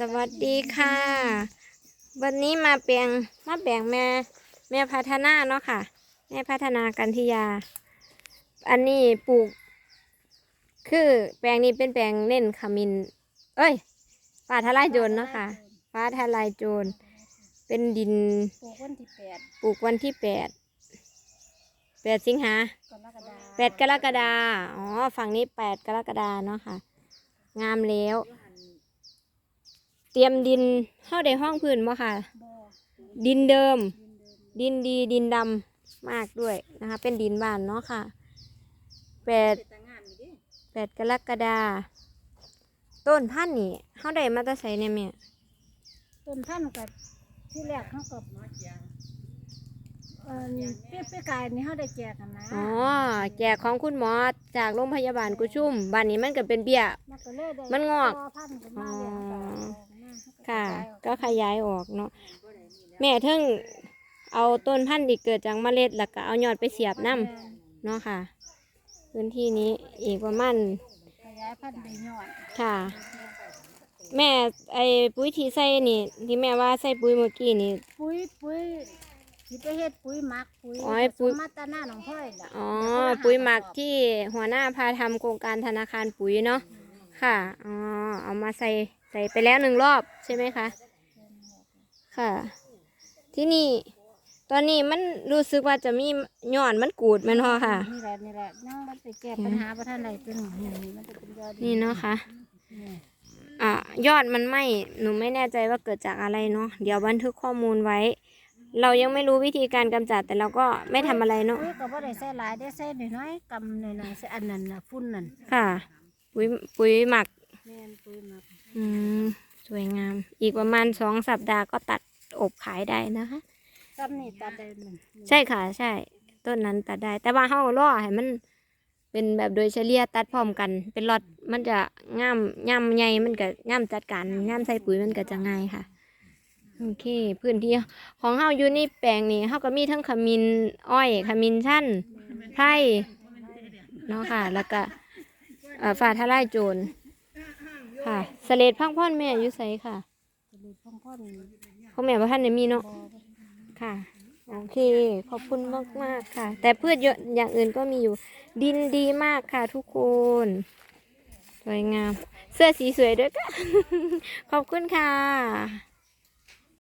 สวัสดีค่ะ วันนี้มาแปลงมาแบ่งแม่แม่พัฒนาเนาะค่ะแม่พัฒนากันทิยา อันนี้ปลูก คือแปลงนี้เป็นแปลงเน้นขมิน เอ้ยฟ้าทลายโจรเนาะค่ะฟ้าทลายโจรเป็นดินปลูกวันที่แปดปลูกวันที่แปดแปดสิงหากรกฎาแปดกรกฎาอ๋อฝั่งนี้แปดกรกฎาเนาะค่ะ งามแล้ว เตรียมดินเข้าได้ห้องพื้นบ่ค่ะบ่อดินเดิมดินเดิม ดินดีดินดำมากด้วยนะคะ เป็นดินบ้านเนาะค่ะแปดแต่งงานนี่ดิแปดกรกฎาต้นพันธุ์นี่เข้าได้มาแตะใส่เนี่ยแม่ต้นพันธุ์กับที่แรกเขากับเอ่อเปี้ยเปี้ยกายนี่เขาได้แจกกันนะอ๋อแจกของคุณหมอจากโรงพยาบาลกุชุ่มบ้านนี้มันก็เป็นเบี้ย มันก็เลยได้มันงอกพพันธุ์ขึ้นมาแล้วอ๋อก็ ค่ะก็ก็ขยายออกเนาะแม่เทิงเอาต้นพันธุ์ที่เกิดจากเมล็ดแล้วก็เอายอดไปเสียบน้ำเนาะค่ะ พื้นที่นี้อีกประมาณขยายพันธุ์ได้ยอดค่ะ แม่ไอ้ปุ๋ยที่ใส่นี่ ที่แม่ว่าใส่ปุ๋ยเมื่อกี้นี่ ปุ๋ยปุ๋ยที่ไปเฮ็ดปุ๋ยหมักปุ๋ยอ๋อไอ้ปุ๋ยผสมมาตาหน้าหนองพ่อยล่ะอ๋อเดี๋วเขาาปุ๋ยหมักสอบที่หัวหน้าพาทำโครงการธนาคารปุ๋ยเนาะค่ะอ๋อเอามาใส่ ใส่ไปแล้วหนึ่งรอบใช่ไหมคะ ค่ะ ที่นี่ ตอนนี้มันรู้สึกว่าจะมีหย่อนมันกูดแมันพอค่ะ นี่แหละนี่แหละยังมันไปแก้ปัญหาประทานใดตัวหนึ่งนี่มันจะเป็นยอดนี่เนาะค่ะนี่อ่ายอดมันไหมหนูไม่แน่ใจว่าเกิดจากอะไรเนาะเดี๋ยวบันทึกข้อมูลไว้ เรายังไม่รู้วิธีการกำจัดแต่เราก็ไม่ทำอะไรเนาะปุ๋ยก็บ่ได้ใส่หลายได้ใส่น้อยๆกำหน่อยๆใส่อันนั้นน่ะฝุ่นนั่นค่ะ ปุ๋ยปุ๋ยหมักแม่นปุ๋ยหมัก อืมสวยงาม อีกประมาณสองสัปดาห์ก็ตัดอบขายได้นะคะซ้ำนี่ตัดได้นั่นใช่ค่ะ ใช่ ต้นนั้นตัดได้ แต่ว่าเฮาล่อให้มัน เป็นแบบโดยเฉลี่ยตัดพร้อมกัน เป็นล็อตมันจะง่ามย่ำใหญ่มันก็ง่ามจัดการง่ามใส่ปุ๋ยมันก็จะง่ายค่ะโอเค พื้นที่ของเฮาอยู่ในแปลงนี้เฮาก็มีทั้งขมิ้นอ้อยขมิ้นชั่นไพรเนาะค่ะ แล้วก็เอ่อฝ่าทลายโจร ค่ะสเลดพังพ่อนแม่อยู่ไสค่ะจะมีพ่องพ่อนเขาแม่ว่าท่านได้มีเนาะค่ะโอเค ขอบคุณมากมากค่ะ แต่พืชเยอะอย่างอื่นก็มีอยู่ ดินดีมากค่ะทุกคน สวยงาม เสื้อสีสวยด้วยค่ะขอบคุณค่ะ